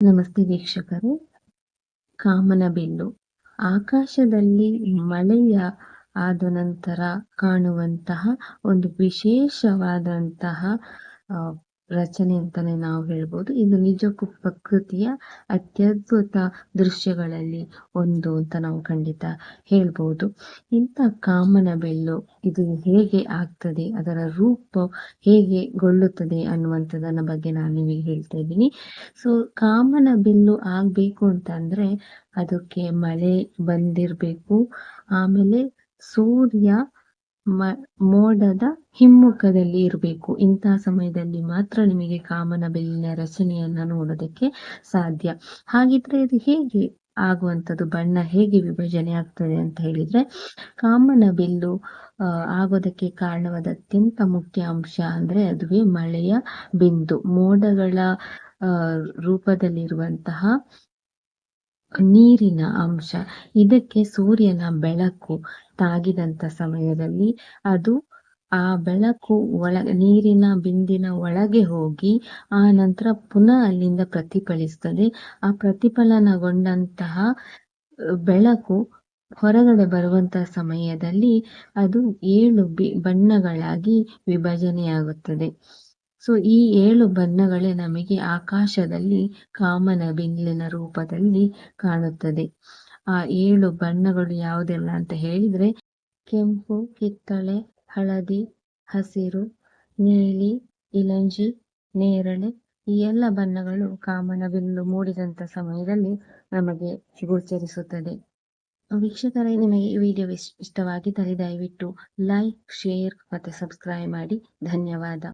ನಮಸ್ತೆ ವೀಕ್ಷಕರೇ. ಕಾಮನಬಿಲ್ಲು ಆಕಾಶದಲ್ಲಿ ಮಳೆಯ ಆದ ನಂತರ ಕಾಣುವಂತಹ ಒಂದು ವಿಶೇಷವಾದಂತಹ ರಚನೆ ಅಂತಾನೆ ನಾವು ಹೇಳ್ಬೋದು. ಇದು ನಿಜಕ್ಕೂ ಪ್ರಕೃತಿಯ ಅತ್ಯದ್ಭುತ ದೃಶ್ಯಗಳಲ್ಲಿ ಒಂದು ಅಂತ ನಾವು ಖಂಡಿತ ಹೇಳ್ಬೋದು. ಇಂಥ ಕಾಮನಬಿಲ್ಲು ಇದು ಹೇಗೆ ಆಗ್ತದೆ, ಅದರ ರೂಪ ಹೇಗೆ ಗೊಳ್ಳುತ್ತದೆ ಅನ್ನುವಂಥದ್ದನ್ನ ಬಗ್ಗೆ ನಾನು ನಿಮಗೆ ಹೇಳ್ತಾ ಇದ್ದೀನಿ. ಸೊ ಕಾಮನ ಬೆಲ್ಲು ಆಗ್ಬೇಕು ಅಂತಂದ್ರೆ ಅದಕ್ಕೆ ಮಳೆ ಬಂದಿರಬೇಕು, ಆಮೇಲೆ ಸೂರ್ಯ ಮ, ಮೋಡದ ಹಿಮ್ಮುಖದಲ್ಲಿ ಇರಬೇಕು. ಇಂತಹ ಸಮಯದಲ್ಲಿ ಮಾತ್ರ ನಿಮಗೆ ಕಾಮನ ಬೆಲ್ಲಿನ ರಚನೆಯನ್ನ ನೋಡೋದಕ್ಕೆ ಸಾಧ್ಯ. ಹಾಗಿದ್ರೆ ಇದು ಹೇಗೆ ಆಗುವಂಥದ್ದು? ಬಣ್ಣ ಹೇಗೆ ವಿಭಜನೆ ಆಗ್ತದೆ ಅಂತ ಹೇಳಿದ್ರೆ, ಕಾಮನ ಬೆಲ್ಲು ಆಗೋದಕ್ಕೆ ಕಾರಣವಾದ ಅತ್ಯಂತ ಮುಖ್ಯ ಅಂಶ ಅಂದ್ರೆ ಅದುವೇ ಮಳೆಯ ಬಿಂದು. ಮೋಡಗಳ ರೂಪದಲ್ಲಿರುವಂತಹ ನೀರಿನ ಅಂಶ. ಇದಕ್ಕೆ ಸೂರ್ಯನ ಬೆಳಕು ತಾಗಿದಂತ ಸಮಯದಲ್ಲಿ ಅದು ಆ ಬೆಳಕು ಒಳ, ನೀರಿನ ಬಿಂದಿನ ಒಳಗೆ ಹೋಗಿ ಆ ನಂತರ ಪುನಃ ಅಲ್ಲಿಂದ ಪ್ರತಿಫಲಿಸ್ತದೆ ಆ ಪ್ರತಿಫಲನಗೊಂಡಂತಹ ಬೆಳಕು ಹೊರಗಡೆ ಬರುವಂತಹ ಸಮಯದಲ್ಲಿ ಅದು ಏಳು ಬಿ, ಬಣ್ಣಗಳಾಗಿ ವಿಭಜನೆಯಾಗುತ್ತದೆ. ಸೊ ಈ ಏಳು ಬಣ್ಣಗಳೇ ನಮಗೆ ಆಕಾಶದಲ್ಲಿ ಕಾಮನ ರೂಪದಲ್ಲಿ ಕಾಣುತ್ತದೆ. ಆ ಏಳು ಬಣ್ಣಗಳು ಯಾವುದೆಲ್ಲ ಅಂತ ಹೇಳಿದ್ರೆ, ಕೆಂಪು, ಕಿತ್ತಳೆ, ಹಳದಿ, ಹಸಿರು, ನೀಲಿ, ಇಲಂಜಿ, ನೇರಳೆ, ಈ ಎಲ್ಲ ಬಣ್ಣಗಳು ಕಾಮನ ಬಿಲ್ಲು ಮೂಡಿದಂತ ಸಮಯದಲ್ಲಿ ನಮಗೆ ಗೋಚರಿಸುತ್ತದೆ. ವೀಕ್ಷಕರೇ, ನಿಮಗೆ ಈ ವಿಡಿಯೋ ಇಷ್ಟವಾಗಿದ್ದರೆ ದಯವಿಟ್ಟು ಲೈಕ್, ಶೇರ್ ಮತ್ತು ಸಬ್ಸ್ಕ್ರೈಬ್ ಮಾಡಿ. ಧನ್ಯವಾದ.